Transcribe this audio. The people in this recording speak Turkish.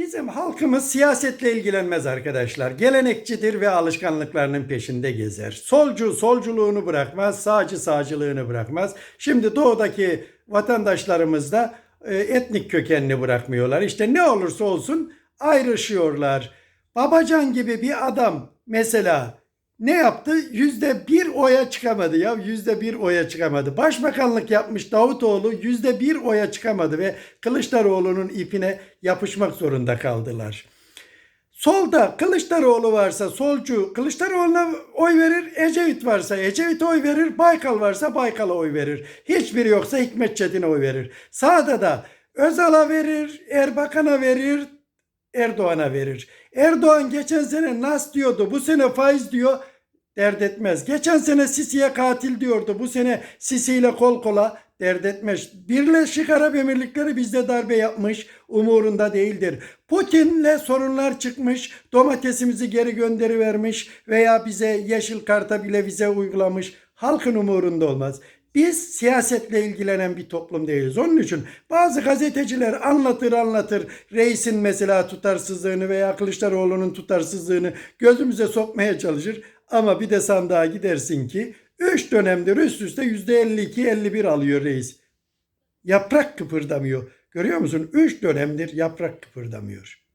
Bizim halkımız siyasetle ilgilenmez arkadaşlar. Gelenekçidir ve alışkanlıklarının peşinde gezer. Solcu solculuğunu bırakmaz, sağcı sağcılığını bırakmaz. Şimdi doğudaki vatandaşlarımız da e, etnik kökenini bırakmıyorlar. İşte ne olursa olsun ayrışıyorlar. Babacan gibi bir adam mesela ne yaptı? Yüzde bir oya çıkamadı ya. Yüzde bir oya çıkamadı. Başbakanlık yapmış Davutoğlu yüzde bir oya çıkamadı ve Kılıçdaroğlu'nun ipine yapışmak zorunda kaldılar. Solda Kılıçdaroğlu varsa solcu Kılıçdaroğlu'na oy verir. Ecevit varsa Ecevit'e oy verir. Baykal varsa Baykal'a oy verir. Hiçbiri yoksa Hikmet Çetin'e oy verir. Sağda da Özal'a verir, Erbakan'a verir, Erdoğan'a verir. Erdoğan geçen sene nas diyordu. Bu sene faiz diyor. Dert etmez. Geçen sene Sisi'ye katil diyordu. Bu sene Sisi ile kol kola dert etmez. Birleşik Arap Emirlikleri bizde darbe yapmış. Umurunda değildir. Putin'le sorunlar çıkmış. Domatesimizi geri gönderi vermiş veya bize yeşil karta bile vize uygulamış. Halkın umurunda olmaz. Biz siyasetle ilgilenen bir toplum değiliz. Onun için bazı gazeteciler anlatır anlatır reisin mesela tutarsızlığını veya Kılıçdaroğlu'nun tutarsızlığını gözümüze sokmaya çalışır. Ama bir de sandığa gidersin ki 3 dönemdir üst üste %52-51 alıyor reis. Yaprak kıpırdamıyor. Görüyor musun? 3 dönemdir yaprak kıpırdamıyor.